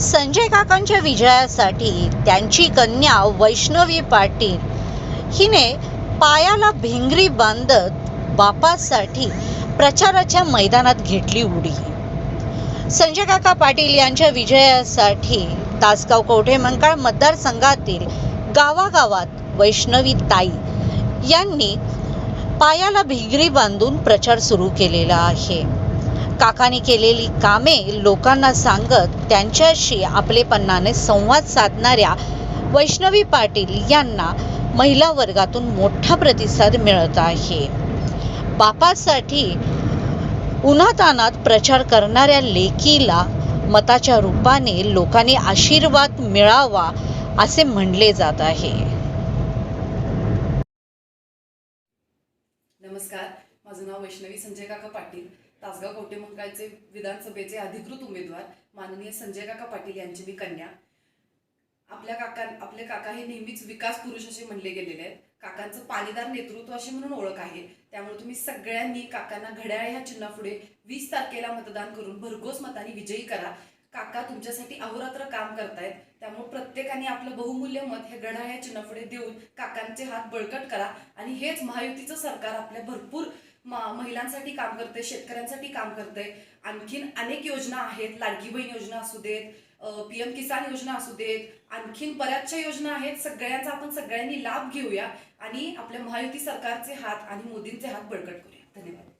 संजय काकांच्या विजयासाठी त्यांची कन्या वैष्णवी पाटील हिने पायाला भिंगरी बांधत बापासाठी प्रचाराच्या मैदानात घेतली उडी. संजय काका पाटील यांच्या विजयासाठी तासगाव कवठे मंकाळ मतदारसंघातील गावागावात वैष्णवी ताई यांनी पायाला भिंगरी बांधून प्रचार सुरू केलेला आहे. काकाने केलेली कामे लोकांना सांगत त्यांच्याशी आपलेपणाने संवाद साधणाऱ्या वैष्णवी पाटील यांना महिला वर्गातून मोठा प्रतिसाद मिळत आहे. बापासाठी उन्हातानात प्रचार करणाऱ्या लेकीला मताच्या रूपाने लोकांनी आशीर्वाद मिळावा असे म्हणले जात आहे. नमस्कार. माझं नाव वैष्णवी संजय काका पाटील. तासगाव कवठे विधानसभेचे अधिकृत उमेदवार माननीय संजय काका पाटील यांची मी कन्या. आपल्या काका आपले काका हे नेहमीच विकास पुरुष असे म्हणले गेलेले आहेत. काकांचं पाणीदार नेतृत्व अशी म्हणून ओळख आहे. त्यामुळे तुम्ही सगळ्यांनी काकांना घड्याळ ह्या चिन्हापुढे वीस तारखेला मतदान करून भरघोस मताने विजयी करा. काका तुमच्यासाठी अहोरात्र काम करतायत. त्यामुळे प्रत्येकाने आपलं बहुमूल्य मत हे घड्याळ ह्या चिन्हापुढे देऊन काकांचे हात बळकट करा. आणि हेच महायुतीचं सरकार आपल्या भरपूर महिलांसाठी काम करते शेतकऱ्यांसाठी काम करते आणखीन अनेक योजना आहेत. लाडकी बहीण योजना असू देत पीएम किसान योजना असू देत आणखीन बऱ्याचशा योजना आहेत. सगळ्यांचा आपण सगळ्यांनी लाभ घेऊया आणि आपल्या महायुती सरकारचे हात आणि मोदींचे हात बळकट करूया. धन्यवाद.